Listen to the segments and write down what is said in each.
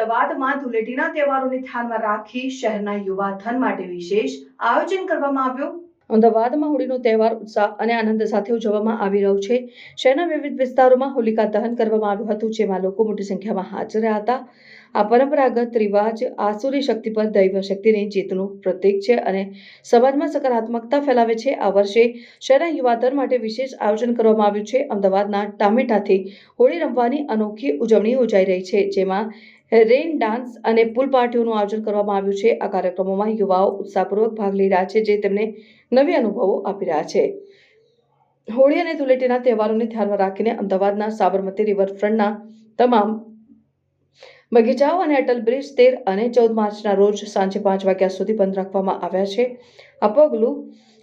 અમદાવાદમાં ધૂળેટીના તહેવારોને ધ્યાનમાં રાખી શહેરના યુવાધન માટે વિશેષ આયોજન કરવામાં આવ્યું. અમદાવાદમાં હોળીનો તહેવાર ઉત્સાહ અને આનંદ સાથે ઉજવવામાં આવી રહ્યો છે. શહેરના વિવિધ વિસ્તારોમાં હોલિકા દહન કરવામાં આવ્યું હતું, જેમાં લોકો મોટી સંખ્યામાં હાજર રહ્યા હતા. આ પરંપરાગત રિવાજ આસુરી શક્તિ પર દૈવ શક્તિની જીતનું પ્રતીક છે અને સમાજમાં સકારાત્મકતા ફેલાવે છે. આ વર્ષે શહેરના યુવાધન માટે વિશેષ આયોજન કરવામાં આવ્યું છે. અમદાવાદના ટામેટાથી હોળી રમવાની અનોખી ઉજવણી યોજાઈ રહી છે, જેમાં રેઇન ડાન્સ અને પુલ પાર્ટીઓનું આયોજન કરવામાં આવ્યું છે. આ કાર્યક્રમોમાં યુવાઓ ઉત્સાહપૂર્વક ભાગ લઈ રહ્યા છે, જે તેમને નવી અનુભવો આપી રહ્યા છે. હોળી અને ધૂળેટીના તહેવારોને ધ્યાનમાં રાખીને અમદાવાદના સાબરમતી રિવરફ્રન્ટના તમામ બગીચાઓ અને અટલ બ્રિજ તેર અને ચૌદ માર્ચના રોજ સાંજે પાંચ વાગ્યા સુધી બંધ રાખવામાં આવ્યા છે. આ પગલું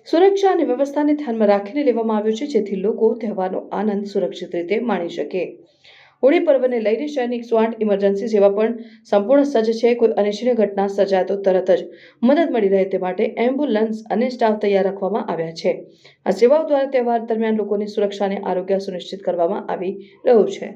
સુરક્ષા અને વ્યવસ્થાને ધ્યાનમાં રાખીને લેવામાં આવ્યું છે, જેથી લોકો તહેવારનો આનંદ સુરક્ષિત રીતે માણી શકે. હોળી પર્વને લઈને શહેરની એકસો ઇમરજન્સી સેવા પણ સંપૂર્ણ સજ્જ છે. કોઈ અનિચ્છનીય ઘટના સર્જાય તો તરત જ મદદ મળી રહે તે માટે એમ્બ્યુલન્સ અને સ્ટાફ તૈયાર રાખવામાં આવ્યા છે. આ સેવાઓ દ્વારા તહેવાર દરમિયાન લોકોની સુરક્ષા અને આરોગ્ય સુનિશ્ચિત કરવામાં આવી રહ્યું છે.